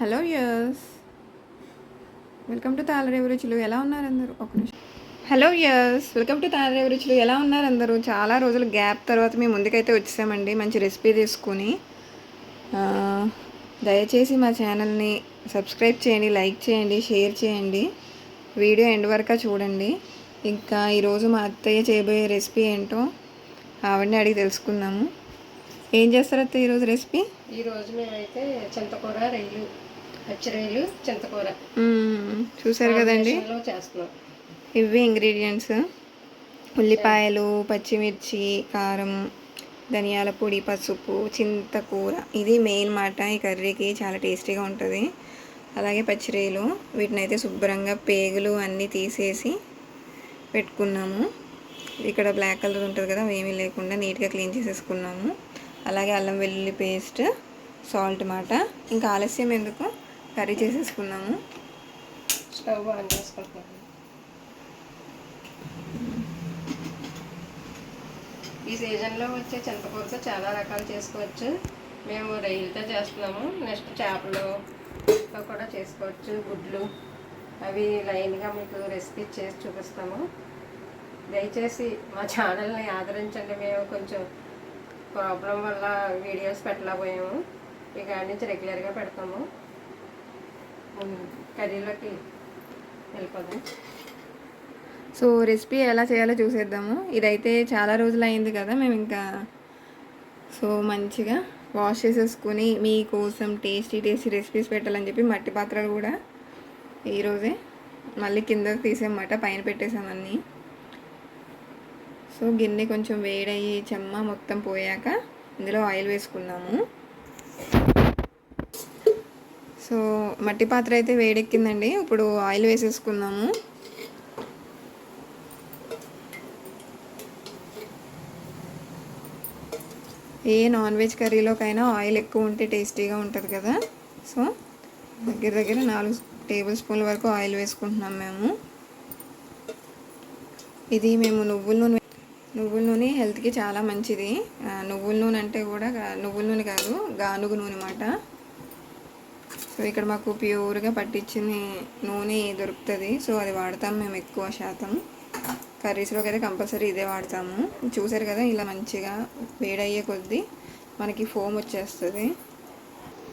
Hello yes welcome to Talarevu రుచులు. ఎలా ఉన్నారు అందరూ? ఒక నిమిషం. Hello yes welcome to Talarevu రుచులు. ఎలా ఉన్నారు అందరూ? చాలా రోజులు గ్యాప్ తర్వాత మేము ముందుకైతే వచ్చేసామండి. మంచి రెసిపీ తీసుకుని దయచేసి మా ఛానల్ని సబ్స్క్రైబ్ చేయండి లైక్ చేయండి షేర్ చేయండి. వీడియో ఎండ్ వరకు చూడండి. ఇంకా ఈరోజు మా అత్తయ్య చేయబోయే రెసిపీ ఏంటో ఆవిడని అడిగి తెలుసుకుందాము. ఏం చేస్తారు ఈరోజు రెసిపీ? ఈరోజు మేమైతే చింతకూర రెండు పచ్చి రొయ్యలు చింతకూర. చూసారు కదండి? చేస్తున్నాం. ఇవి ఇంగ్రీడియంట్స్ ఉల్లిపాయలు పచ్చిమిర్చి కారం ధనియాల పొడి పసుపు చింతకూర. ఇది మెయిన్ మాట ఈ కర్రీకి చాలా టేస్టీగా ఉంటుంది. అలాగే పచ్చిరేలు వీటిని అయితే శుభ్రంగా పేగులు అన్నీ తీసేసి పెట్టుకున్నాము. ఇక్కడ బ్లాక్ కలర్ ఉంటుంది కదా ఏమీ లేకుండా నీట్గా క్లీన్ చేసేసుకున్నాము. అలాగే అల్లం వెల్లుల్లి పేస్ట్ సాల్ట్ మాట. ఇంకా ఆలస్యం ఎందుకు? కర్రీ చేసేసుకున్నాము. స్టవ్ ఆన్ చేసుకుంటున్నాము ఈ సీజన్లో వచ్చే చింతకూరతో చాలా రకాలు చేసుకోవచ్చు. మేము రొయ్యలతో చేస్తున్నాము. నెక్స్ట్ చేపలు కూడా చేసుకోవచ్చు. గుడ్లు. అవి లైన్గా మీకు రెసిపీ చేసి చూపిస్తాము. దయచేసి మా ఛానల్ని ఆదరించండి. మేము కొంచెం ప్రాబ్లం వల్ల వీడియోస్ పెట్టలేకపోయాము. ఇక నుంచి రెగ్యులర్గా పెడతాము. కర్రీలోకి వెళ్ళిపోదాం. సో రెసిపీ ఎలా చేయాలో చూసేద్దాము. ఇదైతే చాలా రోజులు అయింది కదా మేము ఇంకా సో మంచిగా వాష్ చేసేసుకుని మీకోసం టేస్టీ టేస్టీ రెసిపీస్ పెట్టాలని చెప్పి మట్టి పాత్రలు కూడా ఈరోజే మళ్ళీ కింద తీసామన్నమాట పైన పెట్టేసామన్నీ. సో గిన్నె కొంచెం వేడయ్యి చెమ్మ మొత్తం పోయాక ఇందులో ఆయిల్ వేసుకున్నాము. సో మట్టి పాత్ర అయితే వేడెక్కిందండి. ఇప్పుడు ఆయిల్ వేసేసుకుందాము. ఏ నాన్ వెజ్ కర్రీలోకైనా ఆయిల్ ఎక్కువ ఉంటే టేస్టీగా ఉంటుంది కదా. సో దగ్గర దగ్గర నాలుగు టేబుల్ స్పూన్ల వరకు ఆయిల్ వేసుకుంటున్నాం మేము. ఇది మేము నువ్వుల నూనె నువ్వుల నూనె హెల్త్కి చాలా మంచిది. నువ్వుల నూనె అంటే కూడా నువ్వుల నూనె కాదు గానుగు నూనె మాట. సో ఇక్కడ మాకు ప్యూర్గా పట్టించిన నూనె దొరుకుతుంది. సో అది వాడతాం మేము ఎక్కువ శాతం. కర్రీస్లోకి అయితే కంపల్సరీ ఇదే వాడతాము. చూసారు కదా ఇలా మంచిగా వేడయ్యే కొద్దీ మనకి ఫోమ్ వచ్చేస్తుంది.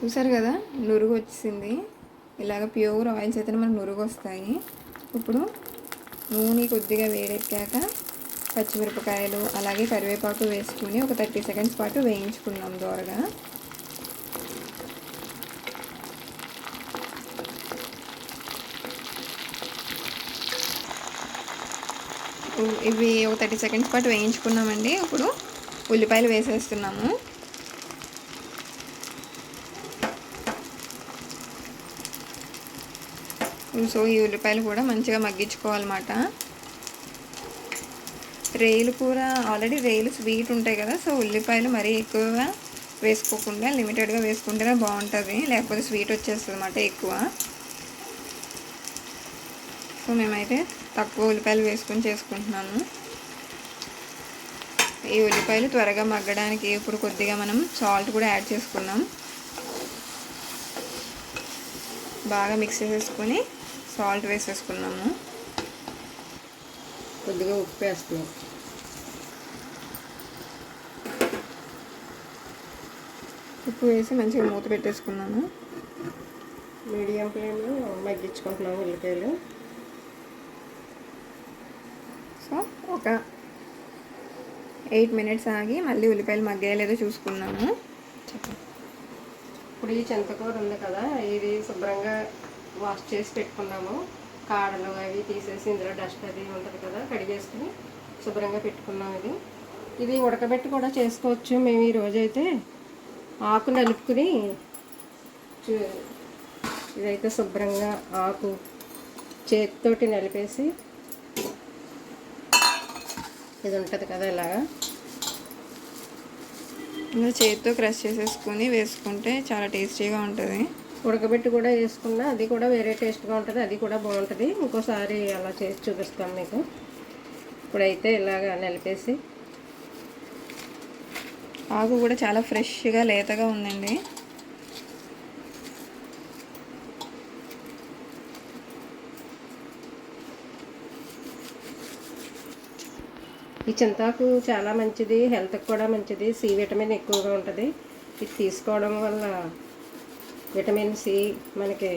చూసారు కదా నురుగు వచ్చింది. ఇలాగ ప్యూర్ ఆయిల్స్ అయితే మనకు నురుగు వస్తాయి ఇప్పుడు నూనె కొద్దిగా వేడెక్కాక పచ్చిమిరపకాయలు అలాగే కరివేపాకు వేసుకుని ఒక థర్టీ సెకండ్స్ పాటు వేయించుకున్నాం దోరగా. ఇవి ఒక థర్టీ సెకండ్స్ పాటు వేయించుకున్నామండి. ఇప్పుడు ఉల్లిపాయలు వేసేస్తున్నాము. సో ఈ ఉల్లిపాయలు కూడా మంచిగా మగ్గించుకోవాలన్నమాట. రేలు కూర ఆల్రెడీ రేలు స్వీట్ ఉంటాయి కదా సో ఉల్లిపాయలు మరీ ఎక్కువగా వేసుకోకుండా లిమిటెడ్గా వేసుకుంటేనే బాగుంటుంది. లేకపోతే స్వీట్ వచ్చేస్తుంది అన్నమాట ఎక్కువ. సో మేమైతే తక్కువ ఉల్లిపాయలు వేసుకొని చేసుకుంటున్నాము. ఈ ఉల్లిపాయలు త్వరగా మగ్గడానికి ఇప్పుడు కొద్దిగా మనం సాల్ట్ కూడా యాడ్ చేసుకున్నాం. బాగా మిక్స్ చేసేసుకొని సాల్ట్ వేసేసుకున్నాము. కొద్దిగా ఉప్పు వేస్తున్నాం. ఉప్పు వేసి మంచిగా మూత పెట్టేసుకున్నాము. మీడియం ఫ్లేమ్లో మగ్గించుకుంటున్నాము ఉల్లిపాయలు సో ఒక ఎయిట్ మినిట్స్ ఆగి మళ్ళీ ఉల్లిపాయలు మగ్గేయలేదో చూసుకున్నాము. ఇప్పుడు ఈ చింతకూర ఉంది కదా ఇది శుభ్రంగా వాష్ చేసి పెట్టుకున్నాము. కాడలు అవి తీసేసి ఇందులో డస్ట్ అది ఉంటుంది కదా కడిగేసుకుని శుభ్రంగా పెట్టుకున్నాం ఇది. ఇది ఉడకబెట్టి కూడా చేసుకోవచ్చు. మేము ఈ రోజైతే ఆకు నలుపుకుని చూ- ఇదైతే శుభ్రంగా ఆకు చేతితోటి నలిపేసి ఇది ఉంటుంది కదా ఇలాగా. ఇంకా చేతితో క్రష్ చేసేసుకొని వేసుకుంటే చాలా టేస్టీగా ఉంటుంది. ఉడకబెట్టి కూడా వేసుకున్నా అది కూడా వేరే టేస్ట్గా ఉంటుంది అది కూడా బాగుంటుంది. ఇంకోసారి అలా చేసి చూపిస్తాం మీకు. ఇప్పుడైతే ఇలాగ నలిపేసి. ఆకు కూడా చాలా ఫ్రెష్గా లేతగా ఉందండి. ఈ చింతాకు చాలా మంచిది హెల్త్కి కూడా మంచిది. సి విటమిన్ ఎక్కువగా ఉంటుంది. ఇది తీసుకోవడం వల్ల విటమిన్ సి మనకి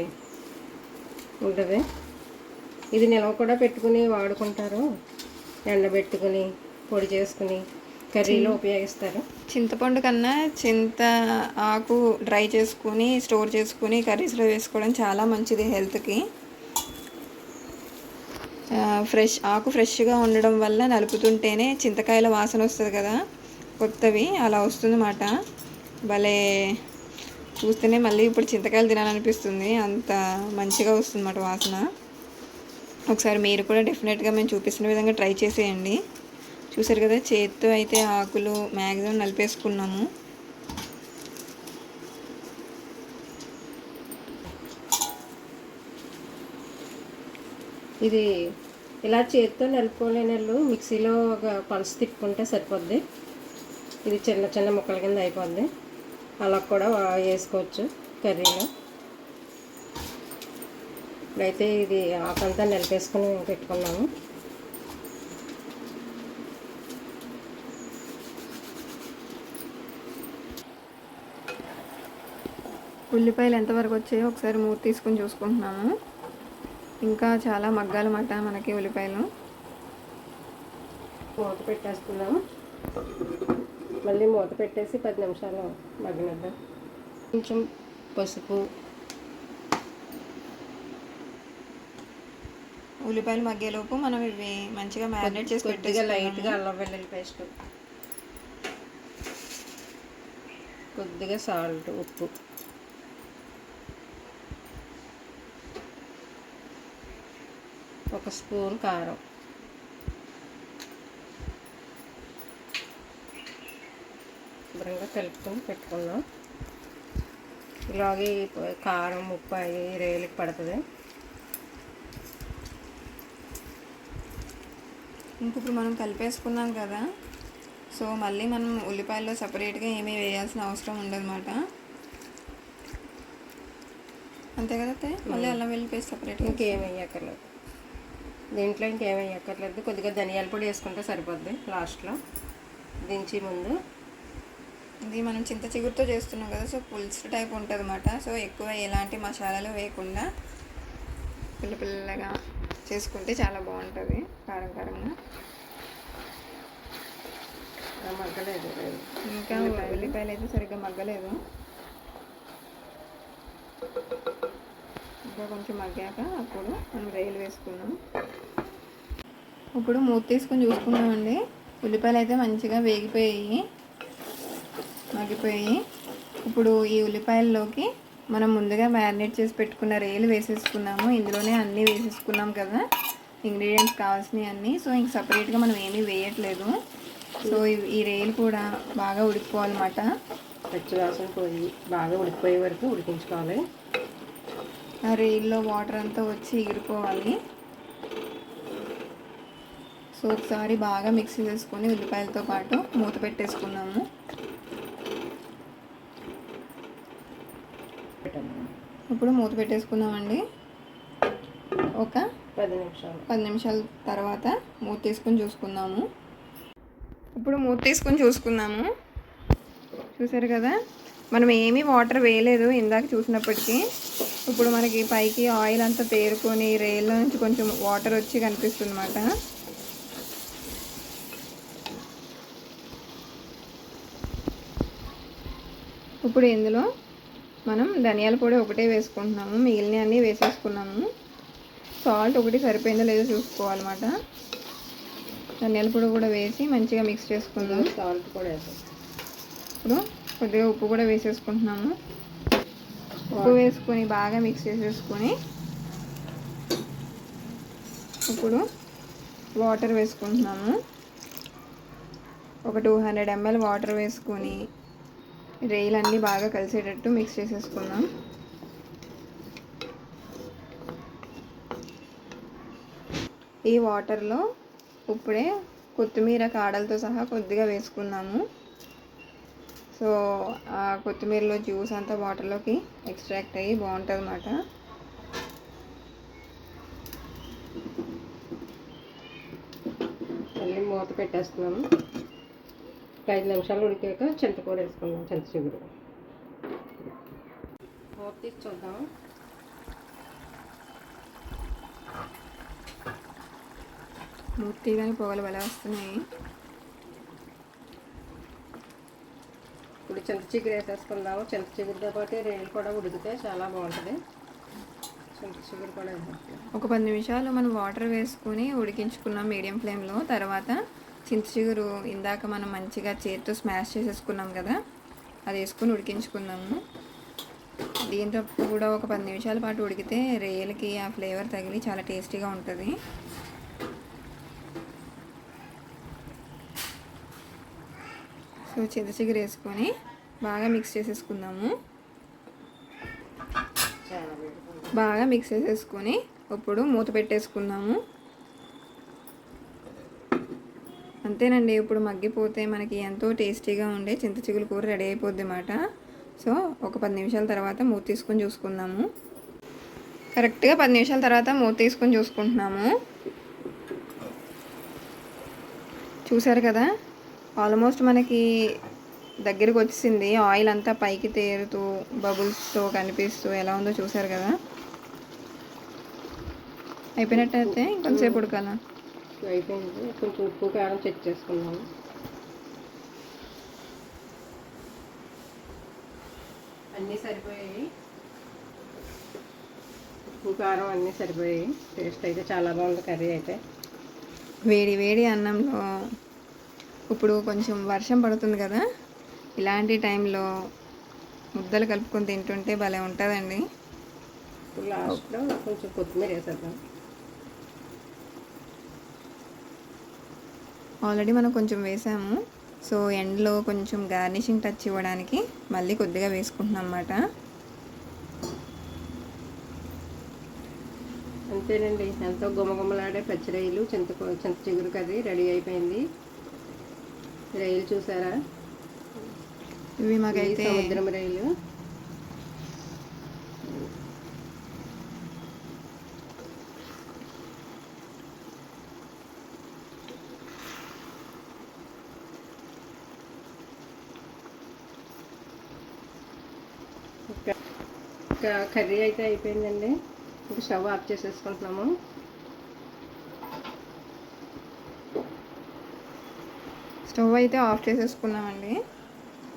ఉంటుంది. ఇది నిల్వ కూడా పెట్టుకుని వాడుకుంటారు. ఎండబెట్టుకుని పొడి చేసుకుని కర్రీలో ఉపయోగిస్తారు. చింతపండు కన్నా చింత ఆకు డ్రై చేసుకుని స్టోర్ చేసుకుని కర్రీస్లో వేసుకోవడం చాలా మంచిది హెల్త్కి. ఫ్రెష్ ఆకు ఫ్రెష్గా ఉండడం వల్ల నలుపుతుంటేనే చింతకాయల వాసన వస్తుంది కదా కొత్తవి అలా వస్తుందన్నమాట. భలే చూస్తేనే మళ్ళీ ఇప్పుడు చింతకాయలు తినాలనిపిస్తుంది అంత మంచిగా వస్తుందన్నమాట వాసన. ఒకసారి మీరు కూడా డెఫినెట్గా మేము చూపిస్తున్న విధంగా ట్రై చేసేయండి. చూసారు కదా చేత్తో అయితే ఆకులు మ్యాక్సిమం నలిపేసుకున్నాము. ఇది ఇలా చేతితో నలుపుకోలేని మిక్సీలో ఒక పలుసు తిప్పుకుంటే సరిపోద్ది. ఇది చిన్న చిన్న ముక్కల కింద అయిపోద్ది. అలా కూడా వేసుకోవచ్చు కర్రీలో. ఇప్పుడైతే ఇది ఆకంతా నిలిపేసుకుని పెట్టుకున్నాము. ఉల్లిపాయలు ఎంతవరకు వచ్చాయో ఒకసారి మూత తీసుకొని చూసుకుంటున్నాము. ఇంకా చాలా మగ్గాలన్నమాట మనకి ఉల్లిపాయలు. మూత పెట్టేస్తున్నాము మళ్ళీ మూత పెట్టేసి పది నిమిషాలు మగ్గనిద్దాం. కొంచెం పసుపు. ఉల్లిపాయలు మగ్గేలోపు మనం ఇవి మంచిగా మ్యారినేట్ చేసి కొద్దిగా పెట్టేసుకున్నాము. లైట్గా అల్లం వెల్లుల్లి పేస్ట్. కొద్దిగా సాల్ట్ ఉప్పు. ఒక స్పూన్ కారం. శుభ్రంగా కలుపుకొని పెట్టుకుందాం. ఇలాగే కారం ఉప్పు అవి రేలికి పడుతుంది. ఇంక ఇప్పుడు మనం కలిపేసుకున్నాం కదా సో మళ్ళీ మనం ఉల్లిపాయల్లో సపరేట్గా ఏమీ వేయాల్సిన అవసరం ఉండదన్నమాట. అంతే కదా మళ్ళీ అల్లం వెళ్ళిపోయి సపరేట్గా ఇంకేం వేయక్కర్లేదు. దీంట్లో ఇంకేం వేయక్కర్లేదు. కొద్దిగా ధనియాల పొడి వేసుకుంటే సరిపోద్ది లాస్ట్లో. దించి ముందు. ఇది మనం చింత చిగురుతో చేస్తున్నాం కదా సో పులుసు టైప్ ఉంటుంది అనమాట సో ఎక్కువ ఎలాంటి మసాలాలు వేయకుండా పిల్ల పిల్లగా చేసుకుంటే చాలా బాగుంటుంది. కారం కారంగా. మగ్గలేదు. లేదు. ఇంకా ఉల్లిపాయలు. అయితే సరిగ్గా మగ్గలేదు. ఇంకా కొంచెం మగ్గాక అప్పుడు మనం రేలు వేసుకున్నాం ఇప్పుడు మూత తీసుకొని చూసుకున్నామండి ఉల్లిపాయలు అయితే మంచిగా వేగిపోయాయి. మగ్గిపోయాయి ఇప్పుడు ఈ ఉల్లిపాయల్లోకి మనం ముందుగా మ్యారినేట్ చేసి పెట్టుకున్న రేలు వేసేసుకున్నాము. ఇందులోనే అన్నీ వేసేసుకున్నాం కదా. ఇంగ్రీడియంట్స్ కావాల్సినవి అన్నీ. సో ఇంక సపరేట్గా మనం ఏమీ వేయట్లేదు. సో ఈ రేలు కూడా బాగా ఉడికిపోవాలన్నమాట. పచ్చి వాసన పోయి బాగా ఉడికిపోయే వరకు ఉడికించుకోవాలి. ఆ రేల్లో వాటర్ అంతా వచ్చి ఎగిరిపోవాలి సో ఒకసారి బాగా మిక్సీ చేసుకొని ఉల్లిపాయలతో పాటు మూత పెట్టేసుకున్నాము. ఇప్పుడు మూత పెట్టేసుకున్నామండి. ఒక పది నిమిషాలు. పది నిమిషాల తర్వాత మూత తీసుకొని చూసుకుందాము. ఇప్పుడు మూత తీసుకొని చూసుకుందాము. చూసారు కదా? మనం ఏమీ వాటర్ వేయలేదు ఇందాక చూసినప్పటికీ. ఇప్పుడు మనకి పైకి ఆయిల్ అంతా తేరుకొని రేల్లో నుంచి కొంచెం వాటర్ వచ్చి కనిపిస్తుంది అన్నమాట ఇప్పుడు ఇందులో మనం ధనియాల పొడి ఒకటే వేసుకుంటున్నాము. మిగిలిన అన్నీ వేసేసుకున్నాము. సాల్ట్ ఒకటి సరిపోయిందో లేదో చూసుకోవాలన్నమాట. ధనియాల పొడి కూడా వేసి మంచిగా మిక్స్ చేసుకుందాం. సాల్ట్ కూడా వేసాం ఇప్పుడు కొద్దిగా ఉప్పు కూడా వేసేసుకుంటున్నాము. ఉప్పు వేసుకొని బాగా మిక్స్ చేసేసుకొని ఇప్పుడు వాటర్ వేసుకుంటున్నాము. ఒక టూ హండ్రెడ్ ఎంఎల్ వాటర్ వేసుకొని రేయిలన్నీ బాగా కలిసేటట్టు మిక్స్ చేసేసుకుందాం. ఈ వాటర్లో ఇప్పుడే కొత్తిమీర కాడలతో సహా కొద్దిగా వేసుకున్నాము సో ఆ కొత్తిమీరలో జ్యూస్ అంతా వాటర్లోకి ఎక్స్ట్రాక్ట్ అయ్యి బాగుంటుంది అన్నమాట మళ్ళీ మూత పెట్టేస్తున్నాము. ఒక ఐదు నిమిషాలు ఉడికాక చింతకూర వేసుకుందాం చింత చిగురు మూత తీసి చూద్దాం. మూర్తి కానీ పొగలు బల వస్తున్నాయి. ఇప్పుడు చింత చిగురు వేసేసుకుందాము చింత చిగురుతో పాటు రేలు కూడా ఉడికితే చాలా బాగుంటుంది. చింత చిగురు కూడా ఒక పది నిమిషాలు మనం వాటర్ వేసుకొని ఉడికించుకున్నాం మీడియం ఫ్లేమ్లో. తర్వాత చింతచిగురు ఇందాక మనం మంచిగా చేతితో స్మాష్ చేసేసుకున్నాం కదా అది వేసుకొని ఉడికించుకున్నాము. దీంతో కూడా ఒక పది నిమిషాల పాటు ఉడికితే రేయలకి ఆ ఫ్లేవర్ తగిలి చాలా టేస్టీగా ఉంటుంది. సో చింత చిగురు వేసుకొని బాగా మిక్స్ చేసేసుకుందాము. బాగా మిక్స్ చేసేసుకొని ఇప్పుడు మూత పెట్టేసుకుందాము. అంతేనండి. ఇప్పుడు మగ్గిపోతే మనకి ఎంతో టేస్టీగా ఉండే చింత చిగులు కూర రెడీ అయిపోద్ది అన్నమాట. సో ఒక పది నిమిషాల తర్వాత మూత తీసుకొని చూసుకుందాము. కరెక్ట్గా పది నిమిషాల తర్వాత మూత తీసుకొని చూసుకుంటున్నాము. చూసారు కదా? ఆల్మోస్ట్ మనకి దగ్గరికి వచ్చింది ఆయిల్ అంతా పైకి తేరుతూ బబుల్స్తో కనిపిస్తూ ఎలా ఉందో చూసారు కదా? అయిపోయినట్టయితే ఇంకొంతసేపు ఉడకాలా? అయిపోయింది. కొంచెం ఉప్పు కారం చెక్ చేసుకున్నాము అన్నీ సరిపోయాయి. ఉప్పు కారం అన్నీ సరిపోయాయి. టేస్ట్ అయితే చాలా బాగుంది కర్రీ అయితే. వేడి వేడి అన్నంలో ఇప్పుడు కొంచెం వర్షం పడుతుంది కదా ఇలాంటి టైంలో ముద్దలు కలుపుకొని తింటుంటే భలే ఉంటుందండి. లాస్ట్లో కొంచెం కొత్తిమీర వేసేద్దాం. ఆల్రెడీ మనం కొంచెం వేసాము. సో ఎండ్లో కొంచెం గార్నిషింగ్ టచ్ ఇవ్వడానికి మళ్ళీ కొద్దిగా వేసుకుంటున్నాం అన్నమాట అంతేనండి. ఎంతో గుమగుమలాడే పచ్చి రైలు చింత చింత చిగురు కర్రీ రెడీ అయిపోయింది. రైలు చూసారా? ఇవి మాకైతే సముద్రం రైలు ఒక కర్రీ అయితే అయిపోయిందండి. ఇంకా స్టవ్ ఆఫ్ చేసేసుకుంటున్నాము. స్టవ్ అయితే ఆఫ్ చేసేసుకున్నామండి.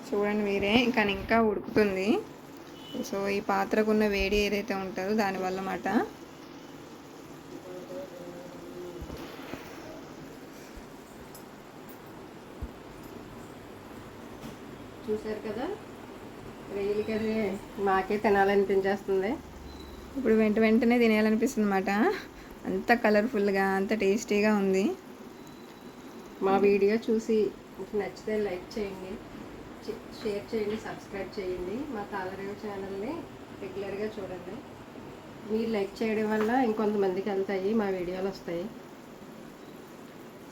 చూడండి మీరే కానీ ఇంకా ఉడుకుతుంది. సో ఈ పాత్రకున్న వేడి ఏదైతే ఉంటుందో దానివల్ల మాట చూసారు కదా? రైలు కర్రీ మాకే తినాలనిపించేస్తుంది. ఇప్పుడు వెంట వెంటనే తినేయాలనిపిస్తుంది అనమాట అంత కలర్ఫుల్గా అంత టేస్టీగా ఉంది. మా వీడియో చూసి మీకు నచ్చితే లైక్ చేయండి షేర్ చేయండి సబ్స్క్రైబ్ చేయండి. మా తాళరేవు ఛానల్ని రెగ్యులర్గా చూడండి. మీరు లైక్ చేయడం వల్ల ఇంకొంతమందికి వెళ్తాయి మా వీడియోలు వస్తాయి.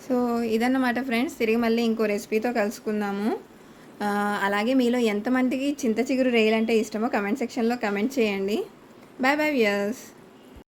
సో ఇదన్నమాట ఫ్రెండ్స్. తిరిగి మళ్ళీ ఇంకో రెసిపీతో కలుసుకుందాము. అలాగే మీలో ఎంతమందికి చింత చిగురు రేయలంటే ఇష్టమో కమెంట్ సెక్షన్లో కమెంట్ చేయండి. Bye bye viewers.